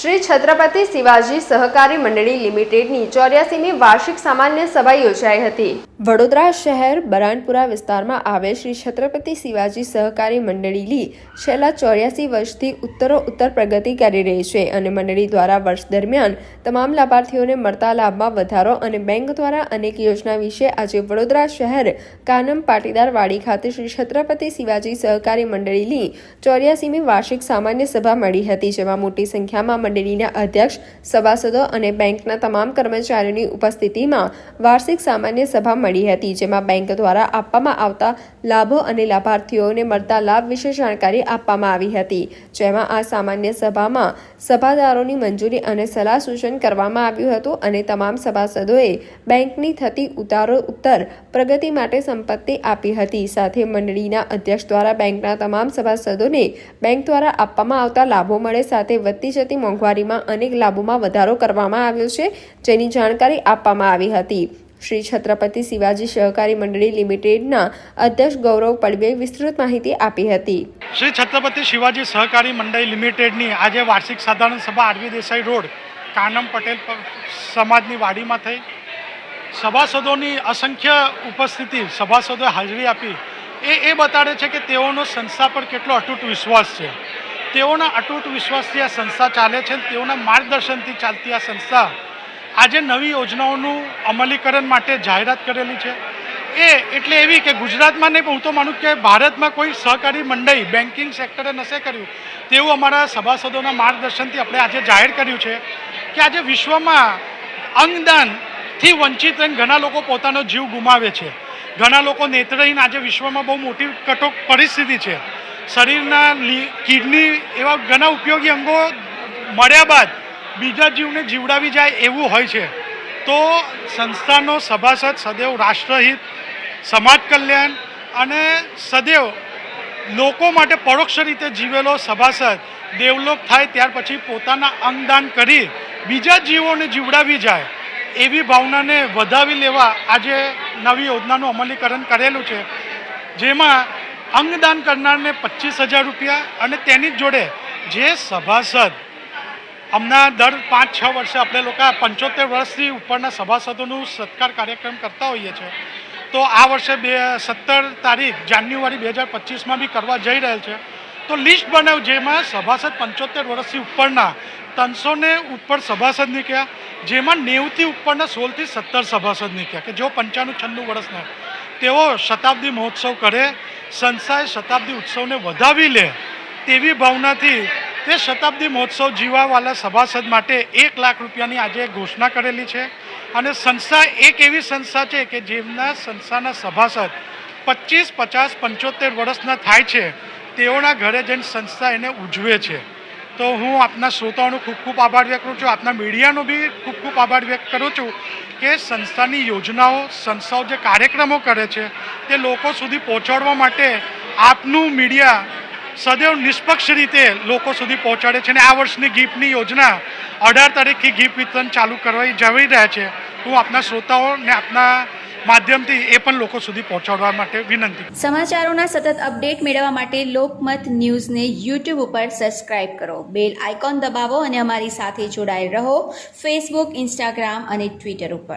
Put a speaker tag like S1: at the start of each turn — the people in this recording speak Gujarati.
S1: શ્રી છત્રપતિ શિવાજી સહકારી મંડળી લિમિટેડની ચોર્યાસીમી વાર્ષિક સામાન્ય સભા યોજાઈ હતી. વડોદરા શહેર બરાનપુરા વિસ્તારમાં આવેલ શ્રી છત્રપતિ શિવાજી સહકારી મંડળી લી છેલ્લા ચોર્યાસી વર્ષથી ઉત્તરો ઉત્તર પ્રગતિ કરી રહી છે અને મંડળી દ્વારા વર્ષ દરમિયાન તમામ લાભાર્થીઓને મળતા લાભમાં વધારો અને બેંક દ્વારા અનેક યોજના વિશે આજે વડોદરા શહેર કાનમ પાટીદાર વાડી ખાતે શ્રી છત્રપતિ શિવાજી સહકારી મંડળીની ચોર્યાસીમી વાર્ષિક સામાન્ય સભા મળી હતી, જેમાં મોટી સંખ્યામાં મંડળીના અધ્યક્ષ, સભાસદો અને બેંકના તમામ કર્મચારીઓની ઉપસ્થિતિમાં વાર્ષિક સામાન્ય સભા મળી હતી, જેમાં બેંક દ્વારા આપવામાં આવતા લાભો અને લાભાર્થીઓને મળતા લાભ વિશે જાણકારી આપવામાં આવી હતી, જેમાં આ સામાન્ય સભામાં સભાદારોની મંજૂરી અને સલાહ સૂચન કરવામાં આવ્યું હતું અને તમામ સભાસદોએ બેંકની થતી ઉતારો ઉત્તર પ્રગતિ માટે સંપત્તિ આપી હતી. સાથે મંડળીના અધ્યક્ષ દ્વારા બેંકના તમામ સભાસદોને બેંક દ્વારા આપવામાં આવતા લાભો મળે, સાથે વધતી જતી મોંઘવારીમાં અનેક લાભોમાં વધારો કરવામાં આવ્યો છે, જેની જાણકારી આપવામાં આવી હતી. શ્રી છત્રપતિ શિવાજી સહકારી મંડળી લિમિટેડના અધ્યક્ષ ગૌરવ પડવે વિસ્તૃત માહિતી આપી હતી.
S2: શ્રી છત્રપતિ શિવાજી સહકારી મંડળી લિમિટેડની આજે વાર્ષિક સાધારણ સભા R V Desai road, Kanam Patel સમાજની વાડીમાં થઈ. સભાસદોની અસંખ્ય ઉપસ્થિતિ સભાસદોએ હાજરી આપી. એ એ બતાડે છે કે તેઓનો સંસ્થા પર કેટલો અતૂટ વિશ્વાસ છે. તેઓના અટૂટ વિશ્વાસથી આ સંસ્થા ચાલે છે તેઓના માર્ગદર્શનથી ચાલતી આ સંસ્થા આજે નવી યોજનાઓનું અમલીકરણ માટે જાહેરાત કરેલી છે. એ એટલે એવી કે ગુજરાતમાં નહીં હું તો માનું કે ભારતમાં કોઈ સહકારી મંડળી, બેન્કિંગ સેક્ટરે નશે કર્યું. તેવું અમારા સભાસદોના માર્ગદર્શનથી આપણે આજે જાહેર કર્યું છે કે આજે વિશ્વમાં અંગદાનથી વંચિત રહીને ઘણા લોકો પોતાનો જીવ ગુમાવે છે. ઘણા લોકો નેત્રહીન આજે વિશ્વમાં બહુ મોટી કટોક પરિસ્થિતિ છે. શરીરના કિડની એવા ઘણા ઉપયોગી અંગો મળ્યા બાદ બીજા જીવને જીવડાવી જાય એવું હોય છે. તો સંસ્થાનો સભાસદ સદૈવ રાષ્ટ્રહિત, સમાજ કલ્યાણ અને સદૈવ લોકો માટે પરોક્ષ રીતે જીવેલો સભાસદ ડેવલપ થાય ત્યાર પછી પોતાના અંગદાન કરી બીજા જીવોને જીવડાવી જાય એવી ભાવનાને વધાવી લેવા આજે નવી યોજનાનું અમલીકરણ કરેલું છે. જેમાં અંગદાન કરનારને પચીસ હજાર રૂપિયા અને તેની જોડે જે સભાસદ હમણાં દર પાંચ, છ વર્ષે આપણે લોકો પંચોતેર વર્ષથી ઉપરના સભાસદોનું સત્કાર કાર્યક્રમ કરતા હોઈએ છીએ. તો આ વર્ષે બે, સત્તર તારીખ જાન્યુઆરી બે હજાર પચીસમાં બી કરવા જઈ રહેલ છે. તો લિસ્ટ બનાવ જેમાં સભાસદ પંચોતેર વર્ષથી ઉપરના ત્રણસો ને ઉપર સભાસદ નીકળ્યા જેમાં નેવથી ઉપરના સોળથી સત્તર સભાસદ નીકળ્યા કે જેઓ પંચાણું, છન્નું વર્ષના. તેઓ શતાબ્દી મહોત્સવ કરે સંસ્થાએ શતાબ્દી ઉત્સવને વધાવી લે તેવી ભાવનાથી તે શતાબ્દી મહોત્સવ જીવાવાલા સભાસદ માટે એક લાખ રૂપિયાની આજે ઘોષણા કરેલી છે. અને સંસ્થા એક એવી સંસ્થા છે કે જેમના સંસ્થાના સભાસદ પચીસ, પચાસ, પંચોતેર વર્ષના થાય છે. તેઓના ઘરે જઈને સંસ્થા એને ઉજવે છે. તો હું આપના શ્રોતાઓનો ખૂબ ખૂબ આભાર વ્યક્ત કરું છું. આપના મીડિયાનો બી ખૂબ ખૂબ આભાર વ્યક્ત કરું છું કે સંસ્થાની યોજનાઓ, સંસ્થાઓ જે કાર્યક્રમો કરે છે, તે લોકો સુધી પહોંચાડવા માટે આપનું મીડિયા સદૈવ નિષ્પક્ષ રીતે લોકો સુધી પહોંચાડે છે અને આ વર્ષની ગિફ્ટની યોજના અઢાર તારીખથી ગિફ્ટ વિતરણ ચાલુ કરવા જવી રહ્યા છે. હું આપના શ્રોતાઓને આપના માધ્યમથી એ પણ લોકો સુધી પહોંચાડવા માટે વિનંતી.
S3: સમાચારોના સતત અપડેટ મેળવવા માટે લોકમત ન્યૂઝને યુટ્યુબ ઉપર સબસ્ક્રાઇબ કરો. બેલ આઇકોન દબાવો અને અમારી સાથે જોડાયેલ રહો ફેસબુક, ઇન્સ્ટાગ્રામ અને ટ્વિટર ઉપર.